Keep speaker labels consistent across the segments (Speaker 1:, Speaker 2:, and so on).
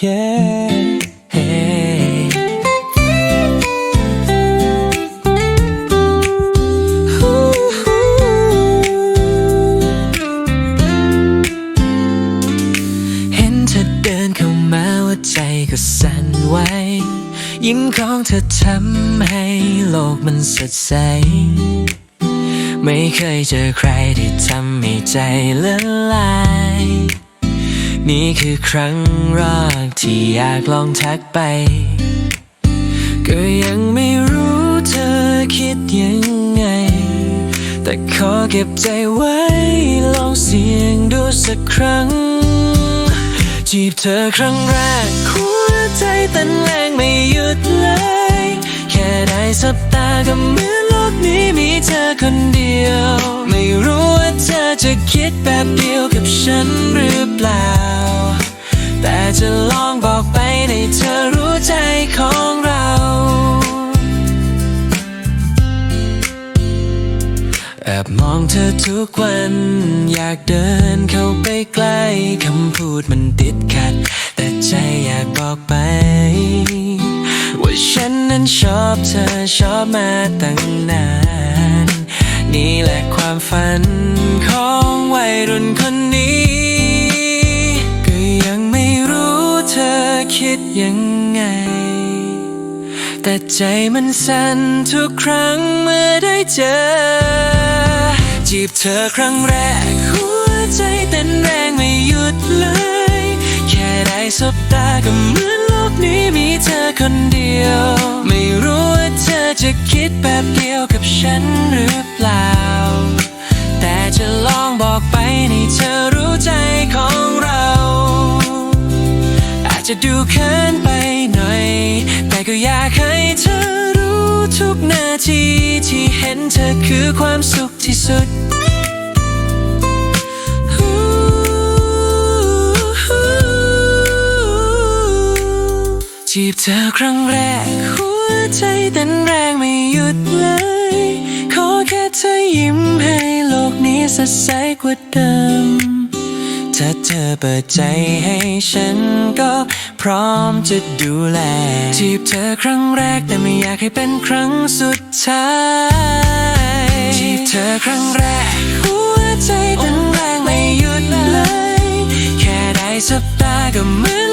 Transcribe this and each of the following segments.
Speaker 1: Yeah. Hey. Ooh. เห็นเธอเดินเข้ามาว่าใจก็สั่นไหว ยิ้มของเธอทำให้โลกมันสดใส ไม่เคยเจอใครที่ทำให้ใจละลาย นี่คือครั้งแรกที่อยากลองทักไป ก็ยังไม่รู้เธอคิดยังไง แต่ขอเก็บใจไว้ลองเสียงดูสักครั้ง จีบเธอครั้งแรกหัวใจเต้นแรงไม่หยุดเลย แค่ได้สบตาก็เหมือนโลกนี้มีเธอคนเดียว ไม่รู้ว่าเธอจะคิดแบบเดียวกับฉันหรือเปล่า แต่จะลองบอกไปให้เธอรู้ใจของเราแอบมองเธอทุกวัน อยากเดินเข้าไปใกล้คำพูดมัน ชอบเธอชอบมาตั้งนาน นี่แหละความฝันของวัยรุ่นคนนี้ ก็ยังไม่รู้เธอคิดยังไง แต่ใจมันสั่นทุกครั้งเมื่อได้เจอ จีบเธอครั้งแรกหัวใจเต้นแรงไม่หยุดเลย แค่ได้สบตาก็เหมือน ยว ไม่รู้ว่าเธอจะคิดแบบเดียวกับฉันหรือเปล่า แต่จะลองบอกไปให้เธอรู้ใจของเรา อาจจะดูเขินไปหน่อย แต่ก็อยากให้เธอรู้ทุกนาทีที่เห็นเธอคือความสุขที่สุด จีบเธอครั้งแรก หัวใจเต้นแรงไม่หยุดเลย ขอแค่เธอยิ้มให้โลกนี้สดใสกว่าเดิม ถ้าเธอเปิดใจให้ฉันก็พร้อมจะดูแล จีบเธอครั้งแรกแต่ไม่อยากให้เป็นครั้งสุดท้าย จีบเธอครั้งแรก หัวใจเต้นแรงไม่หยุดเลย แค่ได้สบตาก็เหมือ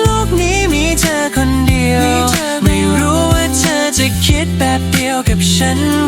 Speaker 1: ดี